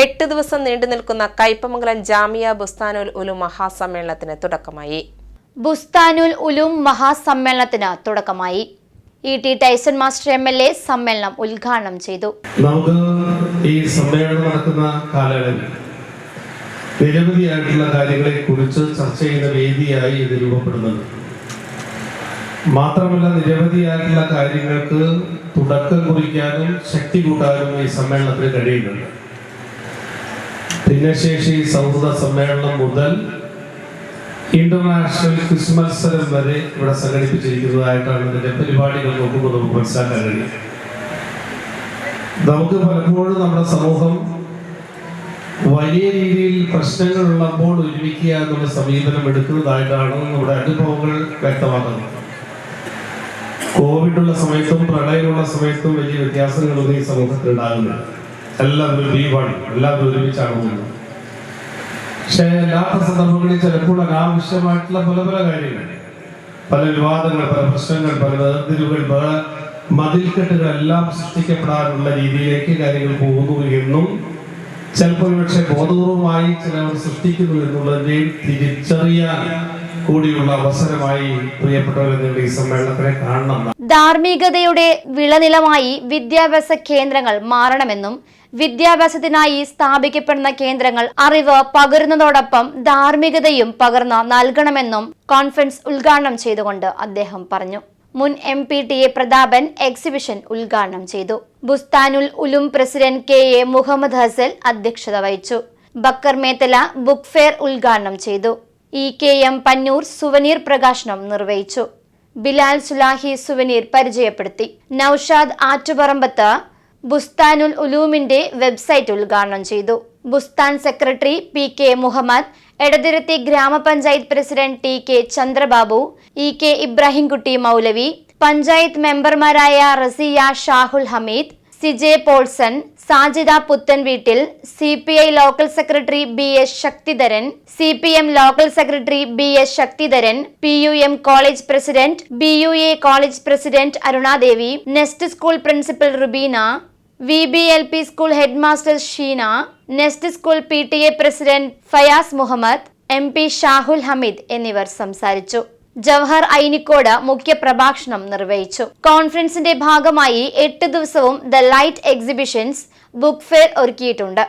എട്ട് ദിവസം നീണ്ടു നിൽക്കുന്ന കയ്പമംഗലം ജാമിയ ബുസ്താനുൽ ഉലു മഹാസമ്മേളനത്തിന് തുടക്കമായി. ബുസ്താനുൽ ഉലൂം മഹാസമ്മേളനത്തിന് തുടക്കമായി. E T Taison master M L A സമ്മേളനം ഉദ്ഘാടനം ചെയ്തു. നമുക്ക് ഈ സമ്മേളനം നടക്കുന്ന കാലയളവിൽ നിരവധിയായിട്ടുള്ള കാര്യങ്ങളെ കുറിച്ച് ചർച്ച ചെയ്യുന്ന വേദിയായി ഇത് രൂപപ്പെടുന്നത് മാത്രമല്ല നിരവധിയായിട്ടുള്ള കാര്യങ്ങൾക്ക് തുടക്കം കുറിക്കാനും ശക്തി കൂട്ടാനും ഈ സമ്മേളനത്തിന് കഴിയുന്നുണ്ട്. ഭിന്നശേഷി സൗഹൃദ സമ്മേളനം മുതൽ ഇന്റർനാഷണൽ ക്വിസ് മത്സരം വരെ ഇവിടെ സംഘടിപ്പിച്ചിരിക്കുന്നതായിട്ടാണ് ഇതിന്റെ പരിപാടികൾ നോക്കുമ്പോൾ നമുക്ക് മനസ്സിലാക്കാൻ കഴിയും നമുക്ക് പലപ്പോഴും നമ്മുടെ സമൂഹം വലിയ രീതിയിൽ പ്രശ്നങ്ങൾ ഉള്ളപ്പോൾ ഒരുമിക്കുക എന്നുള്ള സമീപനം എടുക്കുന്നതായിട്ടാണ് നമ്മുടെ അനുഭവങ്ങൾ വ്യക്തമാക്കുന്നത്. കോവിഡുള്ള സമയത്തും പ്രളയമുള്ള സമയത്തും വലിയ വ്യത്യാസങ്ങളൊന്നും ഈ സമൂഹത്തിൽ ഉണ്ടാകുന്നില്ല എല്ലാവരും ലീവാണ് എല്ലാവരും ഒരുമിച്ചാണ് പോകുന്നത്. പക്ഷേ അല്ലാത്ത സന്ദർഭങ്ങളിൽ ചിലപ്പോൾ അനാവശ്യമായിട്ടുള്ള പല പല കാര്യങ്ങൾ. പല വിവാദങ്ങൾ പല പ്രശ്നങ്ങൾ പല വേർതിരിവുകൾ പല മതിൽക്കെട്ടുകൾ എല്ലാം സൃഷ്ടിക്കപ്പെടാനുള്ള രീതിയിലേക്ക് കാര്യങ്ങൾ പോകുന്നു എന്നും ചിലപ്പോൾ പക്ഷെ ബോധപൂർവമായി ചിലവർ സൃഷ്ടിക്കുന്നു എന്നുള്ളതിന്റെയും തിരിച്ചറിയാൻ കൂടിയുള്ള അവസരമായി പ്രിയപ്പെട്ടവരെ ഈ സമ്മേളനത്തിനെ കാണണം ധാർമ്മികതയുടെ വിളനിലമായി വിദ്യാഭ്യാസ കേന്ദ്രങ്ങൾ മാറണമെന്നും വിദ്യാഭ്യാസത്തിനായി സ്ഥാപിക്കപ്പെടുന്ന കേന്ദ്രങ്ങൾ അറിവ് പകരുന്നതോടൊപ്പം ധാർമ്മികതയും പകർന്ന് നൽകണമെന്നും കോൺഫറൻസ് ഉദ്ഘാടനം ചെയ്തുകൊണ്ട് അദ്ദേഹം പറഞ്ഞു. മുൻ M P T A Prathapan exhibition ഉദ്ഘാടനം ചെയ്തു. Bustanul Uloom president K A Muhammad Hasal അധ്യക്ഷത വഹിച്ചു. ബക്കർ മേത്തല ബുക്ക് ഫെയർ ഉദ്ഘാടനം ചെയ്തു. E K M Pannur souvenir പ്രകാശനം നിർവഹിച്ചു. ബിലാൽ സുലാഹി സുവനീർ പരിചയപ്പെടുത്തി. നൌഷാദ് ആറ്റുപറമ്പത്ത് ബുസ്താനുൽ ഉലൂമിന്റെ വെബ്സൈറ്റ് ഉദ്ഘാടനം ചെയ്തു. Bustan secretary P K Muhammad Edathiruthi ഗ്രാമപഞ്ചായത്ത് president T K Chandrababu E K Ibrahimkutty മൗലവി പഞ്ചായത്ത് മെമ്പർമാരായ Raziya Shahul Hameed C J Paulson Sajida Puthan Veettil C P I local secretary B S Sakthidharan C P M local secretary B S Sakthidharan P U M college president B U A college president Arunadevi nest school principal Rubeena V B L P school head master Sheena nest school P T A president Fayas Muhammad M P Shahul Hameed എന്നിവർ സംസാരിച്ചു. ജവഹർ ഐനിക്കോട് മുഖ്യപ്രഭാഷണം നിർവഹിച്ചു. കോൺഫറൻസിന്റെ ഭാഗമായി എട്ട് ദിവസവും the light exhibitions book fair ഒരുക്കിയിട്ടുണ്ട്.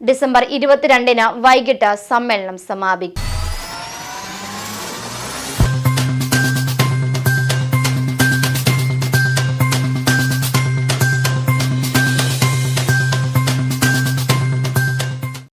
December ഇരുപത്തിരണ്ടിന് വൈകിട്ട് സമ്മേളനം സമാപിക്കും.